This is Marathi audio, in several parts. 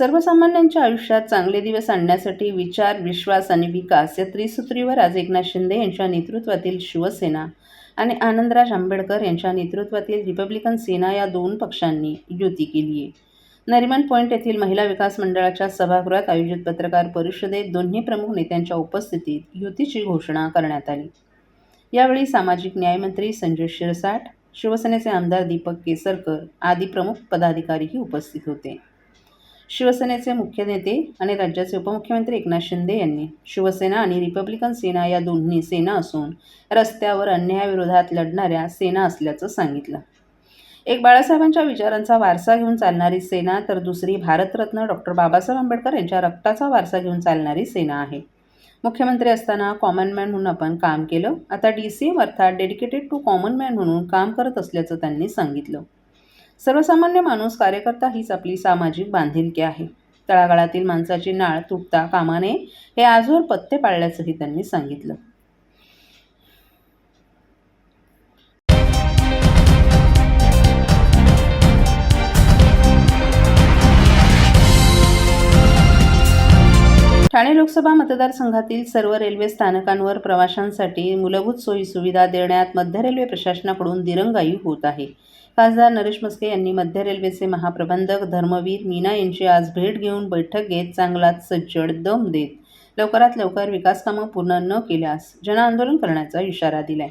सर्वसामान्यांच्या आयुष्यात चांगले दिवस आणण्यासाठी विचार विश्वास आणि विकास या त्रिसूत्रीवर आज एकनाथ शिंदे यांच्या नेतृत्वातील शिवसेना आणि आनंदराज आंबेडकर यांच्या नेतृत्वातील रिपब्लिकन सेना या दोन पक्षांनी युती केली आहे. नरिमन पॉईंट येथील महिला विकास मंडळाच्या सभागृहात आयोजित पत्रकार परिषदेत दोन्ही प्रमुख नेत्यांच्या उपस्थितीत युतीची घोषणा करण्यात आली. यावेळी सामाजिक न्यायमंत्री संजय शिरसाट शिवसेनेचे आमदार दीपक केसरकर आदी प्रमुख पदाधिकारीही उपस्थित होते. शिवसेनेचे मुख्य नेते आणि राज्याचे उपमुख्यमंत्री एकनाथ शिंदे यांनी शिवसेना आणि रिपब्लिकन सेना या दोन्ही सेना असून रस्त्यावर अन्यायाविरोधात लढणाऱ्या सेना असल्याचं सांगितलं. एक बाळासाहेबांच्या विचारांचा वारसा घेऊन चालणारी सेना तर दुसरी भारतरत्न डॉक्टर बाबासाहेब आंबेडकर यांच्या रक्ताचा वारसा घेऊन चालणारी सेना आहे. मुख्यमंत्री असताना कॉमन मॅन म्हणून आपण काम केलं. आता डी सी एम अर्थात डेडिकेटेड टू कॉमन मॅन म्हणून काम करत असल्याचं त्यांनी सांगितलं. सर्वसामान्य माणूस कार्यकर्ता हीच आपली सामाजिक बांधिलकी आहे. तळागाळातील माणसाची नाळ तुटता कामाने हे आजवर पत्ते पाळल्याचंही त्यांनी सांगितलं. ठाणे लोकसभा मतदारसंघातील सर्व रेल्वे स्थानकांवर प्रवाशांसाठी मूलभूत सोयीसुविधा देण्यात मध्य रेल्वे प्रशासनाकडून दिरंगाई होत आहे. खासदार नरेश मस्के यांनी मध्य रेल्वेचे महाप्रबंधक धर्मवीर मीना यांची आज भेट घेऊन बैठक घेत चांगलाच सज्जड दम देत लवकरात लवकर विकासकामं पूर्ण न केल्यास जनआंदोलन करण्याचा इशारा दिलाय.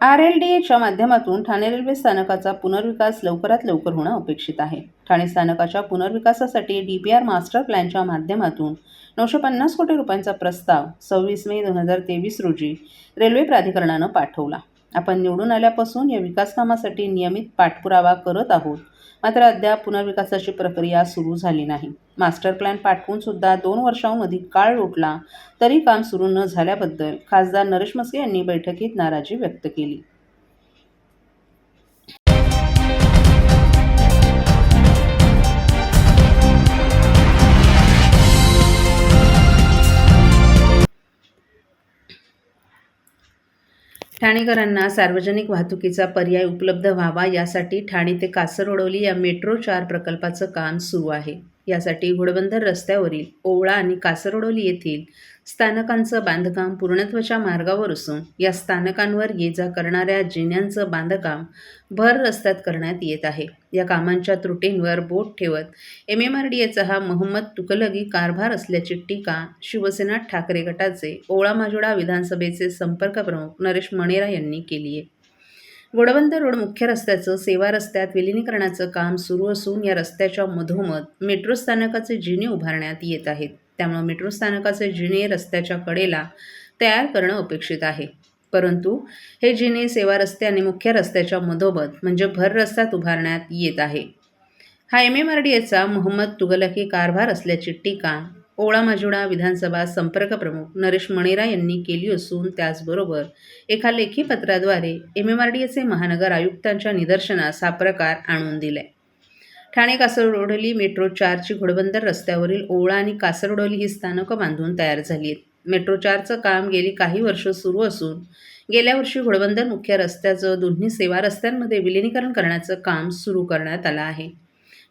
आर एल डी एच्या माध्यमातून ठाणे रेल्वे स्थानकाचा पुनर्विकास लवकरात लवकर होणं अपेक्षित आहे. ठाणे स्थानकाच्या पुनर्विकासासाठी डी पी आर मास्टर प्लॅनच्या माध्यमातून नऊशे पन्नास कोटी रुपयांचा प्रस्ताव सव्वीस मे दोन हजार तेवीस रोजी रेल्वे प्राधिकरणानं पाठवला. आपण निवडून आल्यापासून या विकासकामासाठी नियमित पाठपुरावा करत आहोत. मात्र अद्याप पुनर्विकासाची प्रक्रिया सुरू झाली नाही. मास्टर प्लॅन पाठवूनसुद्धा दोन वर्षाहून अधिक काळ लोटला तरी काम सुरू न झाल्याबद्दल खासदार नरेश मस्के यांनी बैठकीत नाराजी व्यक्त केली. ठाणेकरांना सार्वजनिक वाहतुकीचा पर्याय उपलब्ध व्हावा यासाठी ठाणे ते कासरवडोली या मेट्रो चार प्रकल्पाचं काम सुरू आहे. यासाठी घोडबंदर रस्त्यावरील ओवळा आणि कासरवडोली येथील स्थानकांचं बांधकाम पूर्णत्वाच्या मार्गावर असून या स्थानकांवर ये जा करणाऱ्या जिन्यांचं बांधकाम भर रस्त्यात करण्यात येत आहे. या कामांच्या त्रुटींवर बोट ठेवत एम एम आर डी एचा हा मोहम्मद तुकलगी कारभार असल्याची टीका शिवसेना ठाकरे गटाचे ओळामाजोडा विधानसभेचे संपर्क प्रमुख नरेश मणेरा यांनी केली आहे. गोडवंत रोड मुख्य रस्त्याचं सेवा रस्त्यात विलिनीकरणाचं काम सुरू असून या रस्त्याच्या मधोमध मेट्रो स्थानकाचे जिने उभारण्यात येत आहेत. त्यामुळे मेट्रो स्थानकाचे जिने रस्त्याच्या कडेला तयार करणं अपेक्षित आहे. परंतु हे जिने सेवा रस्ते आणि मुख्य रस्त्याच्या मधोमध म्हणजे भर रस्त्यात उभारण्यात येत आहे. हा एम एम आर डी एचा मोहम्मद तुगलकी कारभार असल्याची टीका ओळा माजुडा विधानसभा संपर्क प्रमुख नरेश मणेरा यांनी केली असून त्याचबरोबर एका लेखी पत्राद्वारे एम एम आर डी एचे महानगर आयुक्तांच्या निदर्शनास हा प्रकार आणून दिलाय. ठाणे कासरडोली मेट्रो चारची घोडबंदर रस्त्यावरील ओळा आणि कासरडोली ही स्थानकं बांधून तयार झाली आहेत मेट्रो चारचं काम गेली काही वर्ष सुरू असून गेल्या वर्षी घोडबंदर मुख्य रस्त्याचं दोन्ही सेवा रस्त्यांमध्ये विलिनीकरण करण्याचं काम सुरू करण्यात आलं आहे.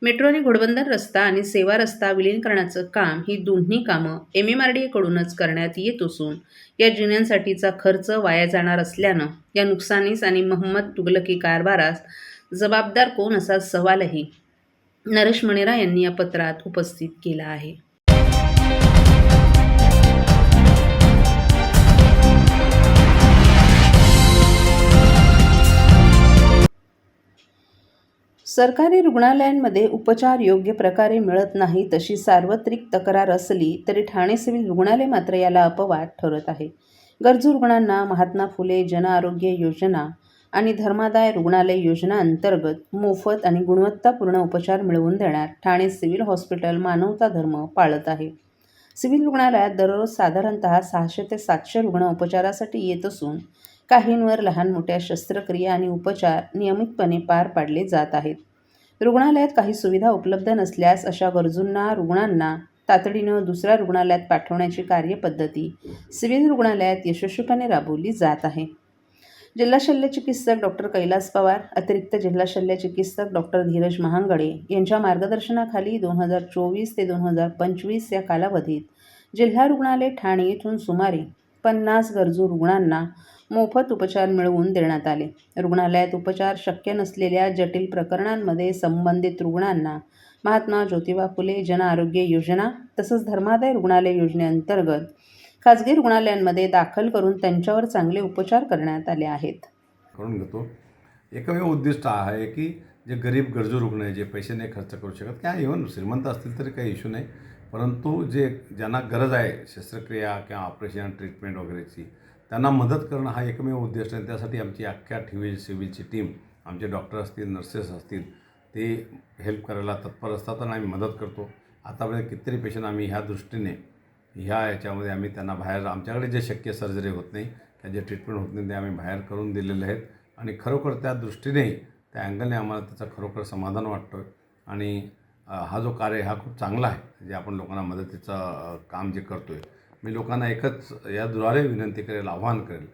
मेट्रो आणि घोडबंदर रस्ता आणि सेवा रस्ता विलीनीकरणाचं काम ही दोन्ही कामं एम एम आर डी एकडूनच करण्यात येत असून या जिन्यांसाठीचा खर्च वाया जाणार असल्यानं या नुकसानीस आणि महम्मद तुगलकी कारभारास जबाबदार कोण असा सवालही नरेश मणेरा यांनी या पत्रात उपस्थित केला आहे. सरकारी रुग्णालयांमध्ये उपचार योग्य प्रकारे मिळत नाही तशी सार्वत्रिक तक्रार असली तरी ठाणे सिव्हिल रुग्णालय मात्र याला अपवाद ठरत आहे. गरजू रुग्णांना महात्मा फुले जन आरोग्य योजना आणि धर्मादाय रुग्णालय योजना अंतर्गत मोफत आणि गुणवत्तापूर्ण उपचार मिळवून देणार. ठाणे सिव्हिल हॉस्पिटल मानवता धर्म पाळत आहे. सिव्हिल रुग्णालयात दररोज साधारणतः सहाशे ते सातशे रुग्ण उपचारासाठी येत असून काहींवर लहान मोठ्या शस्त्रक्रिया आणि उपचार नियमितपणे पार पाडले जात आहेत. रुग्णालयात काही सुविधा उपलब्ध नसल्यास अशा गरजूंना रुग्णांना तातडीनं दुसऱ्या रुग्णालयात पाठवण्याची कार्यपद्धती सिव्हिल रुग्णालयात यशस्वीपणे राबवली जात आहे. जिल्हा शल्य चिकित्सक डॉक्टर कैलास पवार अतिरिक्त जिल्हा शल्य चिकित्सक डॉक्टर धीरज महांगडे यांच्या मार्गदर्शनाखाली दोन हजार चोवीस ते दोन हजार पंचवीस या कालावधीत जिल्हा रुग्णालय ठाणे येथून सुमारे पन्नास गरजू रुग्णांना मोफत उपचार मिळवून देण्यात आले. रुग्णालयात उपचार शक्य नसलेल्या जटिल प्रकरणांमध्ये संबंधित रुग्णांना महात्मा ज्योतिबा फुले जन आरोग्य योजना तसंच धर्मादाय रुग्णालय योजनेअंतर्गत खाजगी रुग्णालयांमध्ये दाखल करून त्यांच्यावर चांगले उपचार करण्यात आले आहेत. करून घेतो. एकमेव उद्दिष्ट आहे की जे गरीब गरजू रुग्ण आहे जे पैसे नाही खर्च करू शकत किंवा इव्हन श्रीमंत असतील तरी काही इश्यू नाही. परंतु जे ज्यांना गरज आहे शस्त्रक्रिया किंवा ऑपरेशन ट्रीटमेंट वगैरेची त्यांना मदत करणं हा एकमेव उद्दिष्ट आहे. त्यासाठी आमची अख्ख्या टी व्ही सिव्हिलची टीम आमचे डॉक्टर असतील नर्सेस असतील ते हेल्प करायला तत्पर असतात आणि आम्ही मदत करतो. आतापर्यंत कितीतरी पेशंट आम्ही ह्या दृष्टीने ह्या याच्यामध्ये आम्ही त्यांना बाहेर आमच्याकडे जे शक्य सर्जरी होत नाही त्या जे ट्रीटमेंट होत नाही ते आम्ही बाहेर करून दिलेले आहेत. आणि खरोखर त्या दृष्टीने त्या अँगलने आम्हाला त्याचं खरोखर समाधान वाटतं आहे आणि हा जो कार्य हा खूप चांगला आहे जे आपण लोकांना मदतीचं काम जे करतो आहे मी लोकांना एकच याद्वारे विनंती करेल आव्हान करेल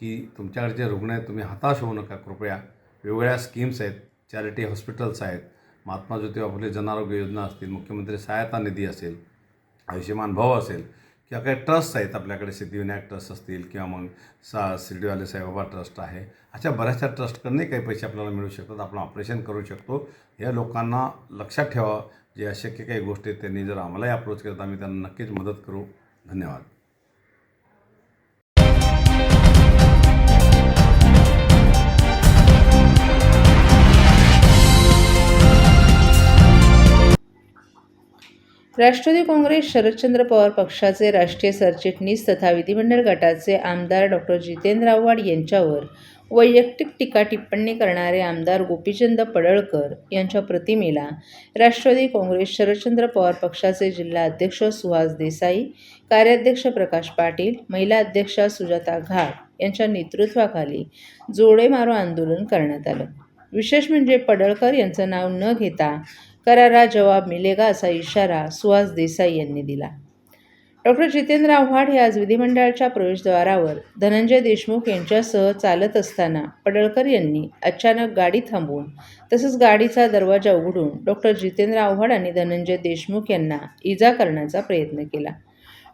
की तुमच्याकडे जे रुग्ण आहेत तुम्ही हताश होऊ नका कृपया. वेगवेगळ्या स्कीम्स आहेत चॅरिटी हॉस्पिटल्स आहेत. महात्मा ज्योतिबा फुले जनारोग्य योजना असतील मुख्यमंत्री सहायता निधी असेल आयुष्यमान भाऊ असेल किंवा काही ट्रस्ट आहेत आपल्याकडे सिद्धिविनायक ट्रस्ट असतील किंवा मग सा शिर्डीवाले साईबाबा ट्रस्ट आहे. अशा बऱ्याचशा ट्रस्टकडनंही काही पैसे आपल्याला मिळू शकतात. आपण ऑपरेशन करू शकतो. या लोकांना लक्षात ठेवा. जे अशक्य काही गोष्टी आहेत त्यांनी जर आम्हालाही अप्रोच केलं तर आम्ही त्यांना नक्कीच मदत करू. धन्यवाद. राष्ट्रवादी काँग्रेस शरदचंद्र पवार पक्षाचे राष्ट्रीय सरचिटणीस तथा विधिमंडळ गटाचे आमदार डॉक्टर जितेंद्र आव्हाड यांच्यावर वैयक्तिक टीका टिप्पणी करणारे आमदार गोपीचंद पडळकर यांच्या प्रतिमेला राष्ट्रवादी काँग्रेस शरदचंद्र पवार पक्षाचे जिल्हा अध्यक्ष सुहास देसाई कार्याध्यक्ष प्रकाश पाटील महिला अध्यक्षा सुजाता घाट यांच्या नेतृत्वाखाली जोडे मारो आंदोलन करण्यात आलं. विशेष म्हणजे पडळकर यांचं नाव न घेता करारा जवाब मिलेगा असा इशारा सुहास देसाई यांनी दिला. डॉक्टर जितेंद्र आव्हाड हे आज विधिमंडळाच्या प्रवेशद्वारावर धनंजय देशमुख यांच्यासह चालत असताना पडळकर यांनी अचानक गाडी थांबवून तसंच गाडीचा दरवाजा उघडून डॉक्टर जितेंद्र आव्हाड आणि धनंजय देशमुख यांना इजा करण्याचा प्रयत्न केला.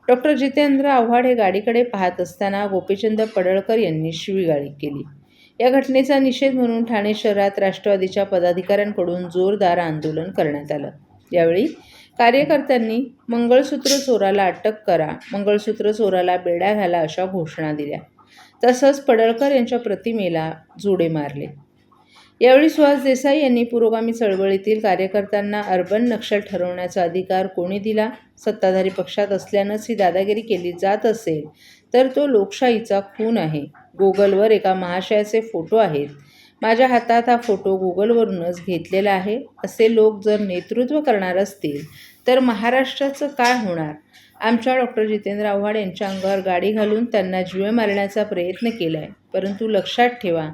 डॉक्टर जितेंद्र आव्हाड हे गाडीकडे पाहत असताना गोपीचंद पडळकर यांनी शिवीगाळी केली. या घटनेचा निषेध म्हणून ठाणे शहरात राष्ट्रवादीच्या पदाधिकाऱ्यांकडून जोरदार आंदोलन करण्यात आलं. यावेळी कार्यकर्त्यांनी मंगळसूत्र चोराला अटक करा मंगळसूत्र चोराला बेड्या घाला अशा घोषणा दिल्या. तसंच पडळकर यांच्या प्रतिमेला जोडे मारले. यावेळी सुहास देसाई यांनी पुरोगामी चळवळीतील कार्यकर्त्यांना अर्बन नक्षल ठरवण्याचा अधिकार कोणी दिला? सत्ताधारी पक्षात असल्यानंच ही दादागिरी केली जात असेल तर तो लोकशाहीचा खून आहे. गुगलवर एका महाशयाचे फोटो आहेत. माझ्या हातात हा फोटो गुगलवरूनच घेतलेला आहे. असे लोक जर नेतृत्व करणार असतील तर महाराष्ट्राचं काय होणार? आमच्या डॉक्टर जितेंद्र आव्हाड यांच्या अंगावर गाडी घालून त्यांना जीवे मारण्याचा प्रयत्न केला आहे परंतु लक्षात ठेवा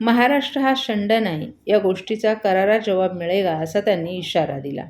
महाराष्ट्र हा शंड नाही. या गोष्टीचा करारा जवाब मिळेगा असा त्यांनी इशारा दिला.